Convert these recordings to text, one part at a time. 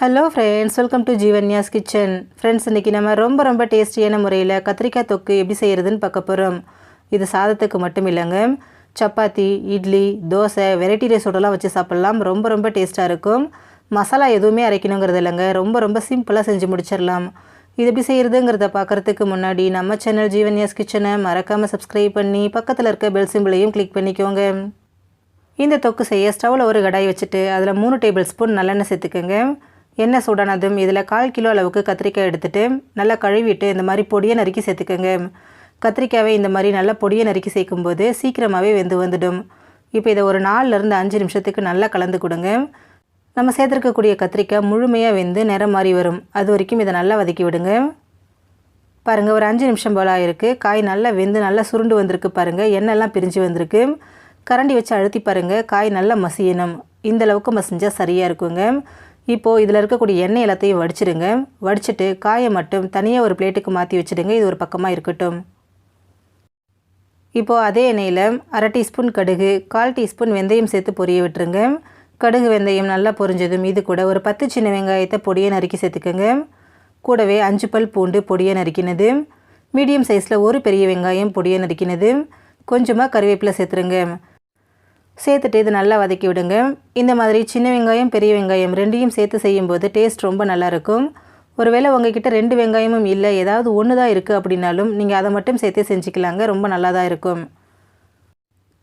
Hello friends welcome to Jeevanya's kitchen friends இன்றைக்கி நம்ம ரொம்ப ரொம்ப டேஸ்டியான முறையில் கத்திரிக்காய் தொக்கு எப்படி செய்கிறதுன்னு பார்க்க போகிறோம் இது சாதத்துக்கு மட்டும் இல்லைங்க. சப்பாத்தி இட்லி தோசை வெரைட்டி ரைஸோடலாம் வச்சு சாப்பிட்லாம். ரொம்ப ரொம்ப டேஸ்ட்டாக இருக்கும். மசாலா எதுவுமே அரைக்கணுங்கிறது இல்லைங்க. ரொம்ப ரொம்ப சிம்பிளாக செஞ்சு முடிச்சிடலாம். இது எப்படி செய்கிறதுங்கிறத பார்க்குறதுக்கு முன்னாடி நம்ம சேனல் ஜீவன்யாஸ் கிச்சனை மறக்காமல் சப்ஸ்கிரைப் பண்ணி பக்கத்தில் இருக்க பெல் சிம்பிளையும் கிளிக் பண்ணிக்கோங்க. இந்த தொக்கு செய்ய ஸ்டவ்வில் ஒரு கடாய் வச்சுட்டு அதில் மூணு டேபிள் ஸ்பூன் நல்லெண்ணெய் சேர்த்துக்கோங்க. எண்ணெய் சூடானதும் இதில் கால் கிலோ அளவுக்கு கத்திரிக்காய் எடுத்துட்டு நல்லா கழுவிட்டு இந்த மாதிரி பொடியை நறுக்கி சேர்த்துக்கோங்க. கத்திரிக்காயை இந்த மாதிரி நல்லா பொடியை நறுக்கி சேர்க்கும்போது சீக்கிரமாகவே வெந்து வந்துடும். இப்போ இதை ஒரு நாலுலேருந்து அஞ்சு நிமிஷத்துக்கு நல்லா கலந்து கொடுங்க. நம்ம சேர்த்துருக்கக்கூடிய கத்திரிக்காய் முழுமையாக வெந்து நிறம் மாறி வரும். அது வரைக்கும் இதை நல்லா வதக்கி விடுங்க. பாருங்கள் ஒரு அஞ்சு நிமிஷம் போல் ஆயிருக்கு. காய் நல்லா வெந்து நல்லா சுருண்டு வந்திருக்கு பாருங்கள் எண்ணெய்லாம் பிரிஞ்சு வந்திருக்கு. கரண்டி வச்சு அழுத்தி பாருங்கள் காய் நல்லா மசியணும். இந்த அளவுக்கு மசிஞ்சால் சரியாக இருக்குங்க. இப்போது இதில் இருக்கக்கூடிய எண்ணெய் எல்லாத்தையும் வடிச்சிடுங்க வடிச்சிட்டு காயை மட்டும் தனியாக ஒரு பிளேட்டுக்கு மாற்றி வச்சுடுங்க. இது ஒரு பக்கமாக இருக்கட்டும். இப்போது அதே எண்ணெயில் அரை டீஸ்பூன் கடுகு கால் டீஸ்பூன் வெந்தயம் சேர்த்து பொரிய விட்டுருங்க. கடுகு வெந்தயம் நல்லா பொரிஞ்சதும் இது கூட ஒரு பத்து சின்ன வெங்காயத்தை பொடியை நறுக்கி சேர்த்துக்கோங்க. கூடவே அஞ்சு பல் பூண்டு பொடியை நறுக்கினது. மீடியம் சைஸில் ஒரு பெரிய வெங்காயம் பொடியை நறுக்கினது. கொஞ்சமாக கருவேப்பிலை சேர்த்துருங்க. சேர்த்துட்டு இது நல்லா வதக்கி விடுங்க. இந்த மாதிரி சின்ன வெங்காயம் பெரிய வெங்காயம் ரெண்டையும் சேர்த்து செய்யும்போது டேஸ்ட் ரொம்ப நல்லாயிருக்கும் ஒருவேளை உங்ககிட்ட ரெண்டு வெங்காயமும் இல்லை ஏதாவது ஒன்று தான் இருக்குது அப்படின்னாலும் நீங்கள் அதை மட்டும் சேர்த்து செஞ்சுக்கலாங்க ரொம்ப நல்லா தான் இருக்கும்.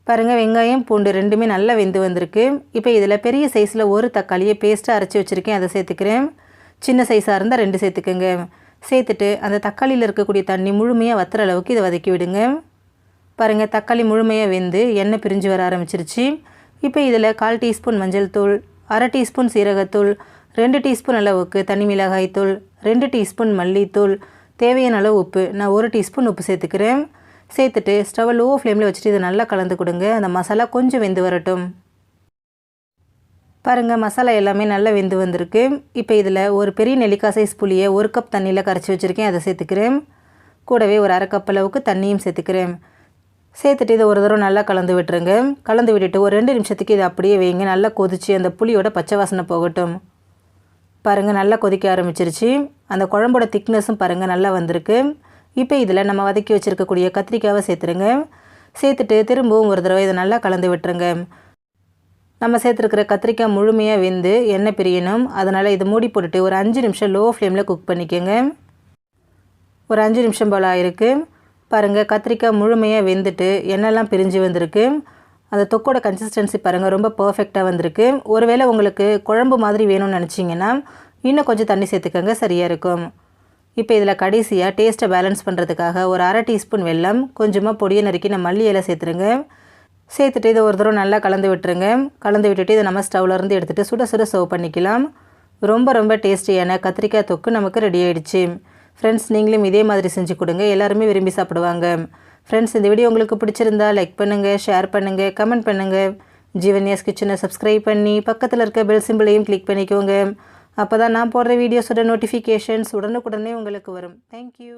பாருங்கள் வெங்காயம் பூண்டு ரெண்டுமே நல்லா வெந்து வந்திருக்கு. இப்போ இதில் பெரிய சைஸில் ஒரு தக்காளியை பேஸ்ட்டாக அரைச்சி வச்சுருக்கேன் அதை சேர்த்துக்கிறேன். சின்ன சைஸாக இருந்தால் ரெண்டு சேர்த்துக்கோங்க. சேர்த்துட்டு அந்த தக்காளியில் இருக்கக்கூடிய தண்ணி முழுமையாக வத்துற அளவுக்கு இதை வதக்கி விடுங்க. பாருங்கள் தக்காளி முழுமையாக வெந்து எண்ணெய் பிரிஞ்சு வர ஆரம்பிச்சிருச்சு. இப்போ இதில் கால் டீஸ்பூன் மஞ்சள் தூள் அரை டீஸ்பூன் சீரகத்தூள் ரெண்டு டீஸ்பூன் அளவுக்கு தனி மிளகாய் தூள் ரெண்டு டீஸ்பூன் மல்லித்தூள் தேவையான அளவு உப்பு. நான் ஒரு டீஸ்பூன் உப்பு சேர்த்துக்கிறேன். சேர்த்துட்டு ஸ்டவ் லோ ஃப்ளேமில் வச்சுட்டு இதை நல்லா கலந்து கொடுங்க. அந்த மசாலா கொஞ்சம் வெந்து வரட்டும். பாருங்கள் மசாலா எல்லாமே நல்லா வெந்து வந்திருக்கு. இப்போ இதில் ஒரு பெரிய நெல்லிக்காய் சைஸ் புளியை ஒரு கப் தண்ணியில் கரைச்சி வச்சுருக்கேன். அதை சேர்த்துக்கிறேன். கூடவே ஒரு அரை கப் அளவுக்கு தண்ணியும் சேர்த்துக்கிறேன். சேர்த்துட்டு இதை ஒரு தடவை நல்லா கலந்து விட்டுருங்க. கலந்து விட்டுட்டு ஒரு ரெண்டு நிமிஷத்துக்கு இதை அப்படியே வைங்க. நல்லா கொதித்து அந்த புளியோட பச்சை வாசனை போகட்டும். பாருங்கள் நல்லா கொதிக்க ஆரம்பிச்சிருச்சு. அந்த குழம்போட திக்னஸும் பாருங்கள் நல்லா வந்திருக்கு. இப்போ இதில் நம்ம வதக்கி வச்சுருக்கக்கூடிய கத்திரிக்காவை சேர்த்துருங்க. சேர்த்துட்டு திரும்பவும் ஒரு தடவை இதை நல்லா கலந்து விட்டுருங்க. நம்ம சேர்த்துருக்கிற கத்திரிக்காய் முழுமையாக வெந்து எண்ணெய் பிரியணும். அதனால் இதை மூடி போட்டுட்டு ஒரு அஞ்சு நிமிஷம் லோ ஃப்ளேமில் குக் பண்ணிக்கோங்க. ஒரு அஞ்சு நிமிஷம் போல் ஆயிருக்கு. பாருங்கள் கத்திரிக்காய் முழுமையாக வெந்துட்டு எண்ணெய்லாம் பிரிஞ்சு வந்திருக்கு. அந்த தொக்கோட கன்சிஸ்டன்சி பாருங்கள் ரொம்ப பர்ஃபெக்டாக வந்திருக்கு. ஒருவேளை உங்களுக்கு குழம்பு மாதிரி வேணும்னு நினச்சிங்கன்னா இன்னும் கொஞ்சம் தண்ணி சேர்த்துக்கோங்க சரியாக இருக்கும். இப்போ இதில் கடைசியாக டேஸ்ட்டை பேலன்ஸ் பண்ணுறதுக்காக ஒரு அரை டீஸ்பூன் வெல்லம் கொஞ்சமாக பொடியை நறுக்கி நான் மல்லி இலை சேர்த்துருங்க. சேர்த்துட்டு இதை ஒரு தடவை நல்லா கலந்து விட்டுருங்க. கலந்து விட்டுட்டு இதை நம்ம ஸ்டவ்லேருந்து எடுத்துகிட்டு சுட சுட சர்வ் பண்ணிக்கலாம். ரொம்ப ரொம்ப டேஸ்டியான கத்திரிக்காய் தொக்கு நமக்கு ரெடி ஆகிடுச்சு ஃப்ரெண்ட்ஸ் நீங்களும் இதே மாதிரி செஞ்சு கொடுங்க. எல்லாருமே விரும்பி சாப்பிடுவாங்க. ஃப்ரெண்ட்ஸ் இந்த வீடியோ உங்களுக்கு பிடிச்சிருந்தா லைக் பண்ணுங்கள் ஷேர் பண்ணுங்கள் கமெண்ட் பண்ணுங்கள் ஜீவன்யாஸ் கிச்சனை சப்ஸ்கிரைப் பண்ணி பக்கத்தில் இருக்க பெல் சிம்பிளையும் கிளிக் பண்ணிக்கோங்க. அப்போ தான் நான் போடுற வீடியோஸோட நோட்டிஃபிகேஷன்ஸ் உடனுக்குடனே உங்களுக்கு வரும். தேங்க்யூ